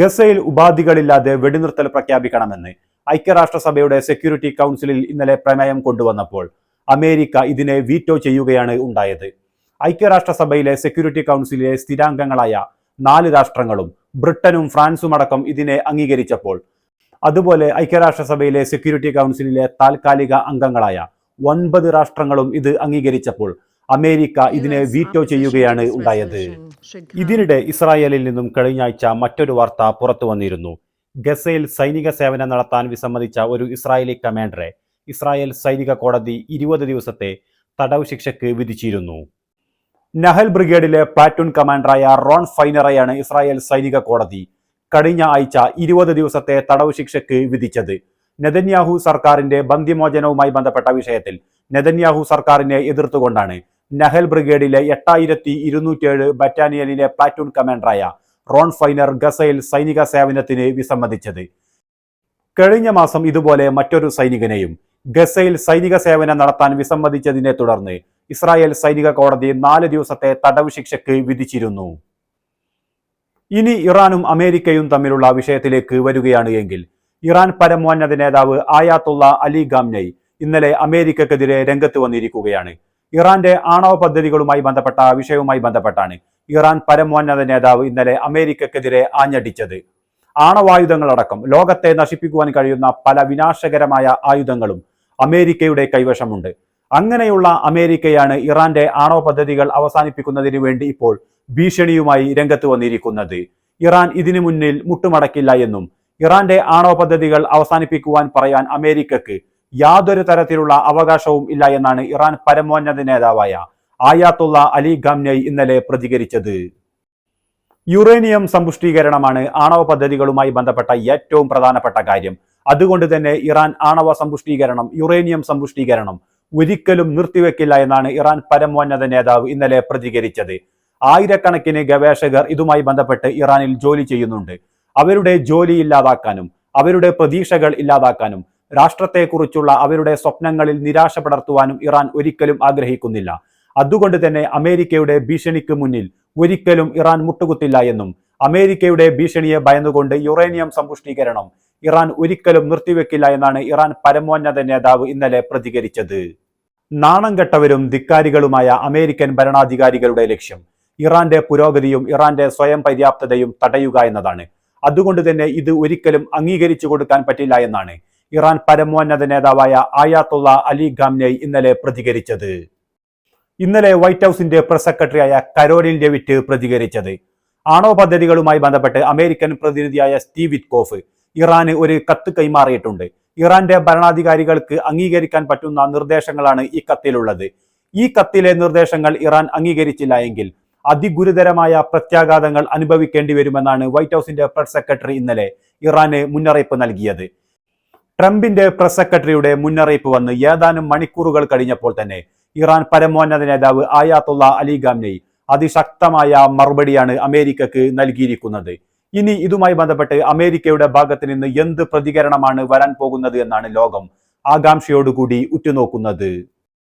ഗസയിൽ ഉപാധികളില്ലാതെ വെടിനിർത്തൽ പ്രഖ്യാപിക്കണമെന്ന് ഐക്യരാഷ്ട്രസഭയുടെ സെക്യൂരിറ്റി കൗൺസിലിൽ ഇന്നലെ പ്രമേയം കൊണ്ടുവന്നപ്പോൾ അമേരിക്ക ഇതിനെ വീറ്റോ ചെയ്യുകയാണ് ഉണ്ടായത്. ഐക്യരാഷ്ട്രസഭയിലെ സെക്യൂരിറ്റി കൗൺസിലിലെ സ്ഥിരാംഗങ്ങളായ നാല് രാഷ്ട്രങ്ങളും ബ്രിട്ടനും ഫ്രാൻസും അടക്കം ഇതിനെ അംഗീകരിച്ചപ്പോൾ അതുപോലെ ഐക്യരാഷ്ട്രസഭയിലെ സെക്യൂരിറ്റി കൗൺസിലിലെ താൽക്കാലിക അംഗങ്ങളായ ഒൻപത് രാഷ്ട്രങ്ങളും ഇത് അംഗീകരിച്ചപ്പോൾ അമേരിക്ക ഇതിനെ വീറ്റോ ചെയ്യുകയാണ് ഉണ്ടായത്. ഇതിനിടെ ഇസ്രായേലിൽ നിന്നും കഴിഞ്ഞയാഴ്ച മറ്റൊരു വാർത്ത പുറത്തു വന്നിരുന്നു. ഗസയിൽ സൈനിക സേവനം നടത്താൻ വിസമ്മതിച്ച ഒരു ഇസ്രായേലി കമാൻഡറെ ഇസ്രായേൽ സൈനിക കോടതി ഇരുപത് ദിവസത്തെ തടവ് ശിക്ഷയ്ക്ക് വിധിച്ചിരുന്നു. നഹൽ ബ്രിഗേഡിലെ പ്ലാറ്റൂൺ കമാൻഡറായ റോൺ ഫൈനറയാണ് ഇസ്രായേൽ സൈനിക കോടതി കഴിഞ്ഞ ആഴ്ച ഇരുപത് ദിവസത്തെ തടവ് ശിക്ഷയ്ക്ക് വിധിച്ചത്. നെതന്യാഹു സർക്കാരിന്റെ ബന്ധിമോചനവുമായി ബന്ധപ്പെട്ട വിഷയത്തിൽ നെതന്യാഹു സർക്കാരിനെ എതിർത്തുകൊണ്ടാണ്. നഹൽ ബ്രിഗേഡിലെ എട്ടായിരത്തി ഇരുന്നൂറ്റിയേഴ് ബറ്റാലിയനിലെ പ്ലാറ്റൂൺ കമാൻഡറായ റോൺ ഫൈനർ ഗസയിൽ സൈനിക സേവനത്തിന് വിസമ്മതിച്ചത്. കഴിഞ്ഞ മാസം ഇതുപോലെ മറ്റൊരു സൈനികനെയും ഗസയിൽ സൈനിക സേവനം നടത്താൻ വിസമ്മതിച്ചതിനെ തുടർന്ന് ഇസ്രായേൽ സൈനിക കോടതി നാല് ദിവസത്തെ തടവ് ശിക്ഷയ്ക്ക് വിധിച്ചിരുന്നു. ഇനി ഇറാനും അമേരിക്കയും തമ്മിലുള്ള വിഷയത്തിലേക്ക് വരികയാണ് എങ്കിൽ ഇറാൻ പരമോന്നത നേതാവ് ആയാത്തുള്ള അലി ഗാംനൈ ഇന്നലെ അമേരിക്കക്കെതിരെ രംഗത്ത് വന്നിരിക്കുകയാണ്. ഇറാന്റെ ആണവ പദ്ധതികളുമായി ബന്ധപ്പെട്ട വിഷയവുമായി ബന്ധപ്പെട്ടാണ് ഇറാൻ പരമോന്നത നേതാവ് ഇന്നലെ അമേരിക്കക്കെതിരെ ആഞ്ഞടിച്ചത്. ആണവായുധങ്ങളടക്കം ലോകത്തെ നശിപ്പിക്കുവാൻ കഴിയുന്ന പല വിനാശകരമായ ആയുധങ്ങളും അമേരിക്കയുടെ കൈവശമുണ്ട്. അങ്ങനെയുള്ള അമേരിക്കയാണ് ഇറാന്റെ ആണവ പദ്ധതികൾ അവസാനിപ്പിക്കുന്നതിന് വേണ്ടി ഇപ്പോൾ ഭീഷണിയുമായി രംഗത്ത് വന്നിരിക്കുന്നത്. ഇറാൻ ഇതിനു മുന്നിൽ മുട്ടുമടക്കില്ല എന്നും ഇറാന്റെ ആണവ പദ്ധതികൾ അവസാനിപ്പിക്കുവാൻ പറയാൻ അമേരിക്കക്ക് യാതൊരു തരത്തിലുള്ള അവകാശവും ഇല്ല എന്നാണ് ഇറാൻ പരമോന്നത നേതാവായ ആയാത്തുള്ള അലി ഖാംനൈ ഇന്നലെ പ്രതികരിച്ചത്. യുറേനിയം സമ്പുഷ്ടീകരണമാണ് ആണവ പദ്ധതികളുമായി ബന്ധപ്പെട്ട ഏറ്റവും പ്രധാനപ്പെട്ട കാര്യം. അതുകൊണ്ട് തന്നെ ഇറാൻ ആണവ സമ്പുഷ്ടീകരണം യുറേനിയം സമ്പുഷ്ടീകരണം ഒരിക്കലും നിർത്തിവെക്കില്ല എന്നാണ് ഇറാൻ പരമോന്നത നേതാവ് ഇന്നലെ പ്രതികരിച്ചത്. ആയിരക്കണക്കിന് ഗവേഷകർ ഇതുമായി ബന്ധപ്പെട്ട് ഇറാനിൽ ജോലി ചെയ്യുന്നുണ്ട്. അവരുടെ ജോലി ഇല്ലാതാക്കാനും അവരുടെ പ്രതീക്ഷകൾ ഇല്ലാതാക്കാനും രാഷ്ട്രത്തെക്കുറിച്ചുള്ള അവരുടെ സ്വപ്നങ്ങളിൽ നിരാശ പടർത്തുവാനും ഇറാൻ ഒരിക്കലും ആഗ്രഹിക്കുന്നില്ല. അതുകൊണ്ട് തന്നെ അമേരിക്കയുടെ ഭീഷണിക്ക് മുന്നിൽ ഒരിക്കലും ഇറാൻ മുട്ടുകുത്തില്ല എന്നും അമേരിക്കയുടെ ഭീഷണിയെ ഭയന്നുകൊണ്ട് യുറേനിയം സമ്പുഷ്ടീകരണം ഇറാൻ ഒരിക്കലും നിർത്തിവെക്കില്ല എന്നാണ് ഇറാൻ പരമോന്നത നേതാവ് ഇന്നലെ പ്രതികരിച്ചത്. നാണം കെട്ടവരും ധിക്കാരികളുമായ അമേരിക്കൻ ഭരണാധികാരികളുടെ ലക്ഷ്യം ഇറാന്റെ പുരോഗതിയും ഇറാന്റെ സ്വയം പര്യാപ്തതയും തടയുക എന്നതാണ്. അതുകൊണ്ട് തന്നെ ഇത് ഒരിക്കലും അംഗീകരിച്ചു കൊടുക്കാൻ പറ്റില്ല എന്നാണ് ഇറാൻ പരമോന്നത നേതാവായ ആയാത്തുള്ള അലി ഗാംനൈ ഇന്നലെ പ്രതികരിച്ചത്. ഇന്നലെ വൈറ്റ് ഹൗസിന്റെ പ്രസ് സെക്രട്ടറിയായ കരോലിൻ ഡെവിറ്റ് പ്രതികരിച്ചത്. ആണവ പദ്ധതികളുമായി ബന്ധപ്പെട്ട് അമേരിക്കൻ പ്രതിനിധിയായ സ്റ്റീവ് വിറ്റ്കോഫ് ഇറാന് ഒരു കത്ത് കൈമാറിയിട്ടുണ്ട്. ഇറാന്റെ ഭരണാധികാരികൾക്ക് അംഗീകരിക്കാൻ പറ്റുന്ന നിർദ്ദേശങ്ങളാണ് ഈ കത്തിലുള്ളത്. ഈ കത്തിലെ നിർദ്ദേശങ്ങൾ ഇറാൻ അംഗീകരിച്ചില്ല എങ്കിൽ അതിഗുരുതരമായ പ്രത്യാഘാതങ്ങൾ അനുഭവിക്കേണ്ടി വരുമെന്നാണ് വൈറ്റ് ഹൗസിന്റെ പ്രസ് സെക്രട്ടറി ഇന്നലെ ഇറാന് മുന്നറിയിപ്പ് നൽകിയത്. ട്രംപിന്റെ പ്രസ് സെക്രട്ടറിയുടെ മുന്നറിയിപ്പ് വന്ന് ഏതാനും മണിക്കൂറുകൾ കഴിഞ്ഞപ്പോൾ തന്നെ ഇറാൻ പരമോന്നത നേതാവ് ആയാത്തുള്ള അലി ഗാംനൈ അതിശക്തമായ മറുപടിയാണ് അമേരിക്കക്ക് നൽകിയിരിക്കുന്നത്. ഇനി ഇതുമായി ബന്ധപ്പെട്ട് അമേരിക്കയുടെ ഭാഗത്ത് നിന്ന് എന്ത് പ്രതികരണമാണ് വരാൻ പോകുന്നത് എന്നാണ് ലോകം ആകാംക്ഷയോടുകൂടി ഉറ്റുനോക്കുന്നത്.